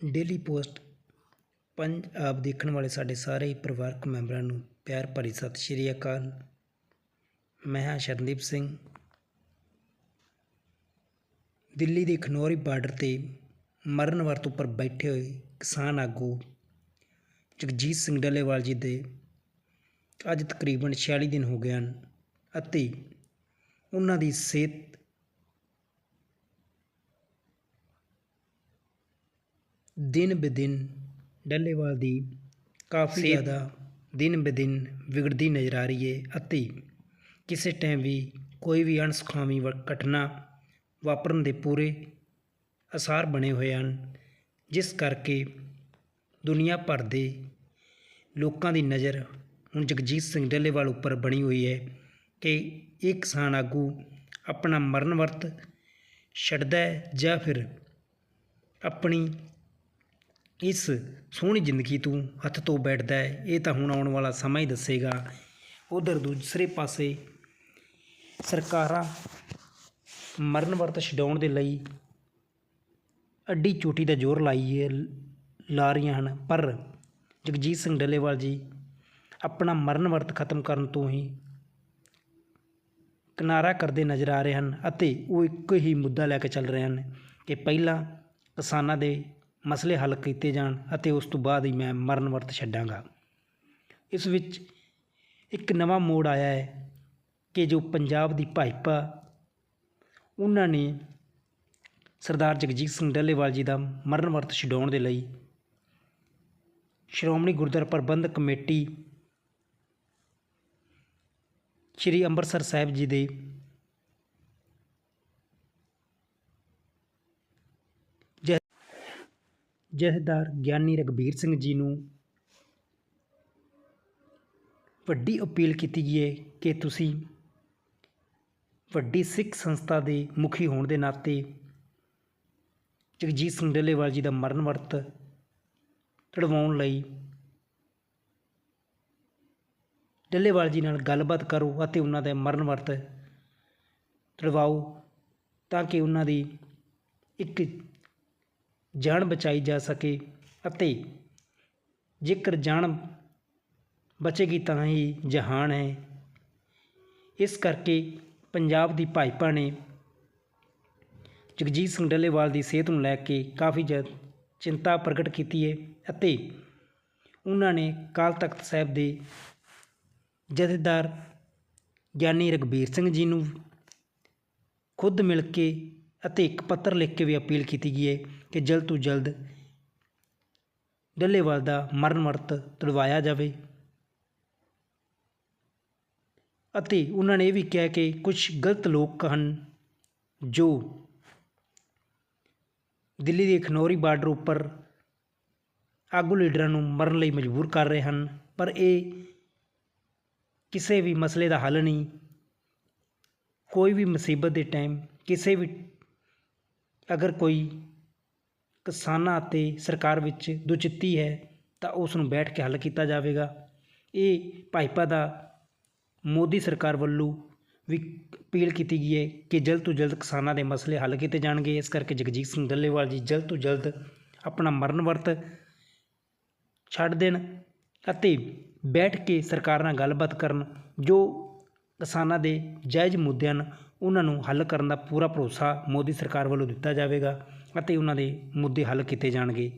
Daily post Punjab ਦੇਖਣ ਵਾਲੇ ਸਾਡੇ ਸਾਰੇ ਹੀ ਪਰਿਵਾਰਕ ਮੈਂਬਰਾਂ ਨੂੰ ਪਿਆਰ ਭਰੀ ਸਤਿ ਸ਼੍ਰੀ ਅਕਾਲ। ਮੈਂ ਹਾਂ ਸ਼ਰਨਦੀਪ ਸਿੰਘ। ਦਿੱਲੀ ਦੇ ਖਨੌਰੀ ਬਾਰਡਰ ਤੇ ਮਰਨ ਵਰਤ ਉੱਪਰ ਬੈਠੇ ਹੋਏ ਕਿਸਾਨ ਆਗੂ ਜਗਜੀਤ ਸਿੰਘ ਡੱਲੇਵਾਲ ਜੀ ਦੇ ਅੱਜ ਤਕਰੀਬਨ 46 ਦਿਨ ਹੋ ਗਏ ਹਨ ਅਤੇ ਉਹਨਾਂ ਦੀ ਸਿਹਤ ਦਿਨ ਬ ਦਿਨ ਡੱਲੇਵਾਲ ਦੀ ਕਾਫੀ ਜ਼ਿਆਦਾ ਦਿਨ ਬ ਦਿਨ ਵਿਗੜਦੀ ਨਜ਼ਰ ਆ ਰਹੀ ਹੈ ਅਤੇ ਕਿਸੇ ਟਾਈਮ ਵੀ ਕੋਈ ਵੀ ਅਣਸੁਖਾਵੀਂ ਘਟਨਾ ਵਾਪਰਨ ਦੇ ਪੂਰੇ ਅਸਾਰ ਬਣੇ ਹੋਏ ਹਨ ਜਿਸ ਕਰਕੇ ਦੁਨੀਆ ਭਰ ਦੇ ਲੋਕਾਂ ਦੀ ਨਜ਼ਰ ਹੁਣ ਜਗਜੀਤ ਸਿੰਘ ਡੱਲੇਵਾਲ ਉੱਪਰ ਬਣੀ ਹੋਈ ਹੈ ਕਿ ਇਹ ਕਿਸਾਨ ਆਗੂ ਆਪਣਾ ਮਰਨ ਵਰਤ ਛੱਡਦਾ ਹੈ ਜਾਂ ਫਿਰ ਆਪਣੀ ਇਸ ਸੋਹਣੀ ਜ਼ਿੰਦਗੀ ਤੋਂ ਹੱਥ ਤੋਂ ਬੈਠਦਾ ਹੈ, ਇਹ ਤਾਂ ਹੁਣ ਆਉਣ ਵਾਲਾ ਸਮਾਂ ਹੀ ਦੱਸੇਗਾ। ਉਧਰ ਦੂਸਰੇ ਪਾਸੇ ਸਰਕਾਰਾਂ ਮਰਨ ਵਰਤ ਛਡਾਉਣ ਦੇ ਲਈ ਅੱਡੀ ਚੋਟੀ ਦਾ ਜ਼ੋਰ ਲਾਈਏ ਲਾ ਰਹੀਆਂ ਹਨ। ਪਰ ਜਗਜੀਤ ਸਿੰਘ ਡੱਲੇਵਾਲ ਜੀ ਆਪਣਾ ਮਰਨ ਵਰਤ ਖਤਮ ਕਰਨ ਤੋਂ ਹੀ ਕਿਨਾਰਾ ਕਰਦੇ ਨਜ਼ਰ ਆ ਰਹੇ ਹਨ ਅਤੇ ਉਹ ਇੱਕ ਹੀ ਮੁੱਦਾ ਲੈ ਕੇ ਚੱਲ ਰਹੇ ਹਨ ਕਿ ਪਹਿਲਾਂ ਕਿਸਾਨਾਂ ਦੇ ਮਸਲੇ ਹੱਲ ਕੀਤੇ ਜਾਣ ਅਤੇ ਉਸ ਤੋਂ ਬਾਅਦ ਹੀ ਮੈਂ ਮਰਨ ਵਰਤ ਛੱਡਾਂਗਾ। ਇਸ ਵਿੱਚ ਇੱਕ ਨਵਾਂ ਮੋੜ ਆਇਆ ਹੈ ਕਿ ਜੋ ਪੰਜਾਬ ਦੀ ਭਾਜਪਾ, ਉਹਨਾਂ ਨੇ ਸਰਦਾਰ ਜਗਜੀਤ ਸਿੰਘ ਡੱਲੇਵਾਲ ਜੀ ਦਾ ਮਰਨ ਵਰਤ ਛਡਾਉਣ ਦੇ ਲਈ ਸ਼੍ਰੋਮਣੀ ਗੁਰਦੁਆਰਾ ਪ੍ਰਬੰਧਕ ਕਮੇਟੀ ਸ਼੍ਰੀ ਅੰਮ੍ਰਿਤਸਰ ਸਾਹਿਬ ਜੀ ਦੇ ਜਥੇਦਾਰ ਗਿਆਨੀ ਰਗਬੀਰ ਸਿੰਘ ਜੀ ਨੂੰ ਵੱਡੀ ਅਪੀਲ ਕੀਤੀ ਗਈ ਹੈ ਕਿ ਤੁਸੀਂ ਵੱਡੀ ਸਿੱਖ ਸੰਸਥਾ ਦੇ ਮੁਖੀ ਹੋਣ ਦੇ ਨਾਤੇ ਜਗਜੀਤ ਸਿੰਘ ਡੱਲੇਵਾਲ ਜੀ ਦਾ ਮਰਨ ਵਰਤ ਚੜਵਾਉਣ ਲਈ ਡੱਲੇਵਾਲ ਜੀ ਨਾਲ ਗੱਲਬਾਤ ਕਰੋ ਅਤੇ ਉਹਨਾਂ ਦਾ ਮਰਨ ਵਰਤ ਚੜਵਾਓ ਤਾਂ ਕਿ ਉਹਨਾਂ ਦੀ ਇੱਕ ਜਾਨ ਬਚਾਈ ਜਾ ਸਕੇ ਅਤੇ ਜੇਕਰ ਜਾਨ ਬਚੇਗੀ ਤਾਂ ਹੀ ਜਹਾਨ ਹੈ। ਇਸ ਕਰਕੇ ਪੰਜਾਬ ਦੀ ਭਾਜਪਾ ਨੇ ਜਗਜੀਤ ਸਿੰਘ ਡੱਲੇਵਾਲ ਦੀ ਸਿਹਤ ਨੂੰ ਲੈ ਕੇ ਕਾਫੀ ਜ਼ਿਆਦਾ ਚਿੰਤਾ ਪ੍ਰਗਟ ਕੀਤੀ ਹੈ ਅਤੇ ਉਹਨਾਂ ਨੇ ਕਾਲ ਤਖਤ ਸਾਹਿਬ ਦੇ ਜਥੇਦਾਰ ਗਿਆਨੀ ਰਗਬੀਰ ਸਿੰਘ ਜੀ ਨੂੰ ਖੁਦ ਮਿਲ ਕੇ ਅਤੇ ਇੱਕ ਪੱਤਰ ਲਿਖ ਕੇ ਵੀ ਅਪੀਲ ਕੀਤੀ ਗਈ ਹੈ ਕਿ ਜਲਦ ਤੋਂ ਜਲਦ ਡੱਲੇਵਾਲ ਦਾ ਮਰਨ ਵਰਤ ਤੁੜਵਾਇਆ ਜਾਵੇ। ਅਤੇ ਉਹਨਾਂ ਨੇ ਇਹ ਵੀ ਕਿਹਾ ਕਿ ਕੁਝ ਗਲਤ ਲੋਕ ਹਨ ਜੋ ਦਿੱਲੀ ਦੇ ਖਨੌਰੀ ਬਾਰਡਰ ਉੱਪਰ ਆਗੂ ਲੀਡਰਾਂ ਨੂੰ ਮਰਨ ਲਈ ਮਜਬੂਰ ਕਰ ਰਹੇ ਹਨ, ਪਰ ਇਹ ਕਿਸੇ ਵੀ ਮਸਲੇ ਦਾ ਹੱਲ ਨਹੀਂ। ਕੋਈ ਵੀ ਮੁਸੀਬਤ ਦੇ ਟਾਈਮ ਕਿਸੇ ਵੀ ਅਗਰ ਕੋਈ ਕਿਸਾਨਾਂ ਅਤੇ ਸਰਕਾਰ ਵਿੱਚ ਦੁਚਿੱਤੀ ਹੈ, ਤਾਂ ਉਸ ਨੂੰ ਬੈਠ ਕੇ ਹੱਲ ਕੀਤਾ ਜਾਵੇਗਾ। ਇਹ ਭਾਜਪਾ ਦਾ, ਮੋਦੀ ਸਰਕਾਰ ਵੱਲੋਂ ਵੀ ਅਪੀਲ ਕੀਤੀ ਗਈ ਹੈ ਕਿ ਜਲਦ ਤੋਂ ਜਲਦ ਕਿਸਾਨਾਂ ਦੇ ਮਸਲੇ ਹੱਲ ਕੀਤੇ ਜਾਣਗੇ। ਇਸ ਕਰਕੇ ਜਗਜੀਤ ਸਿੰਘ ਡੱਲੇਵਾਲ ਜੀ ਜਲਦ ਤੋਂ ਜਲਦ ਆਪਣਾ ਮਰਨ ਵਰਤ ਛੱਡ ਦੇਣ ਅਤੇ ਬੈਠ ਕੇ ਸਰਕਾਰ ਨਾਲ ਗੱਲਬਾਤ ਕਰਨ, ਜੋ ਕਿਸਾਨਾਂ ਦੇ ਜਾਇਜ਼ ਮੁੱਦਿਆਂ ਹਨ ਉਹਨਾਂ ਨੂੰ ਹੱਲ ਕਰਨ ਦਾ ਪੂਰਾ ਭਰੋਸਾ ਮੋਦੀ ਸਰਕਾਰ ਵੱਲੋਂ ਦਿੱਤਾ ਜਾਵੇਗਾ ਅਤੇ ਉਹਨਾਂ ਦੇ ਮੁੱਦੇ ਹੱਲ ਕੀਤੇ ਜਾਣਗੇ।